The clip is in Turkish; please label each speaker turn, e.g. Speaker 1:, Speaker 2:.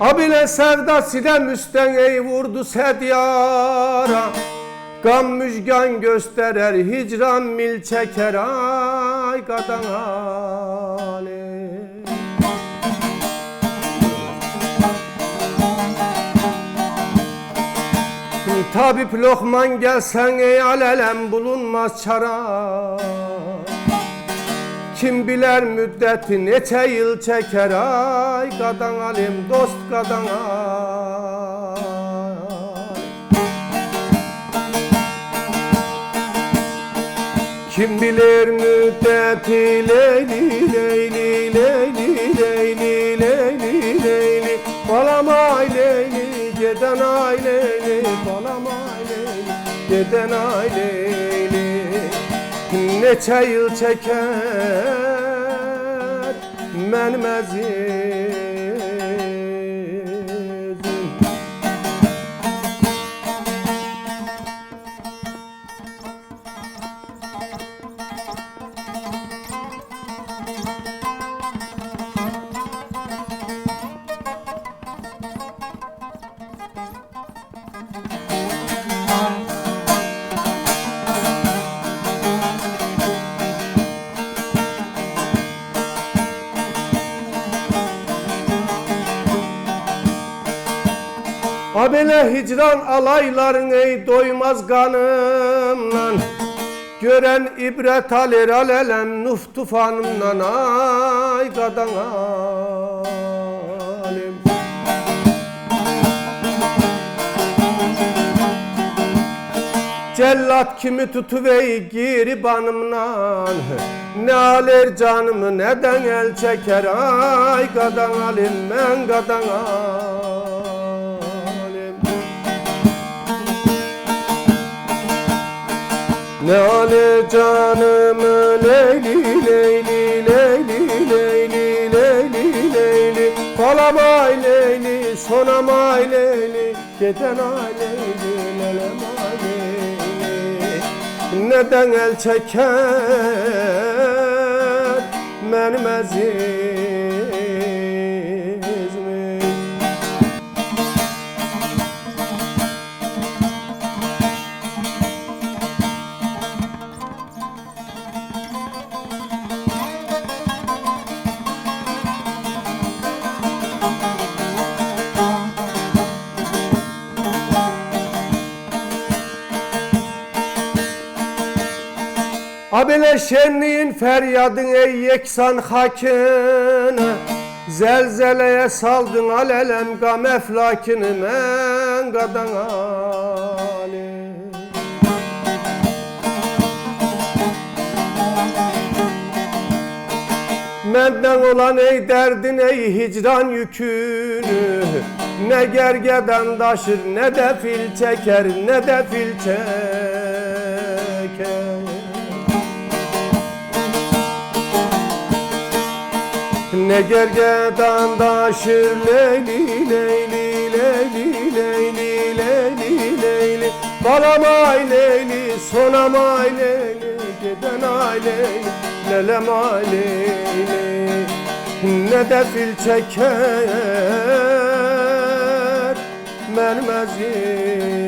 Speaker 1: bile sevdasıyla müsteneyi vurdu sedyara Gam müjgan gösterer hicran mil çeker ay kadan ali Tabip Lokman gelsen ey alelem bulunmaz çara Kim biler müddeti neçe yıl çeker ay kadan alim dost alim Kim bilir müddeti leyli leyli leyli leyli leyli leyli. Balam ay leyli geden ay leyli. Balam ay leyli geden ay leyli Neçe yıl çeker benim ezizim Abele hicran alayların ey doymaz kanımla Gören ibret alır alelem nuf tufanımla ay kadan alim. Cellat kimi tutuvey giribanımla Ne alır canımı neden el çeker ay kadan alim ben kadan alim Ne alır canımı leyli leyli leyli leyli leyli leyli. Kalamay leyli sonamay leyli. Geden ay leyli lelem ay leyli. Neden el çeker? Benim azizimi Abile şenliğin feryadın ey yeksan hakine Zelzeleye saldın alelem gam eflakini men gadan ali Menden olan ey derdin ey hicran yükünü. Ne gergeden taşır ne de fil çeker ne de fil çeker Ne gergedan taşır leyli leyli leyli leyli leyli leyli Balamay leyli sonamay leyli Giden ay leyli lelem ay leyli Ne de fil çeker azizim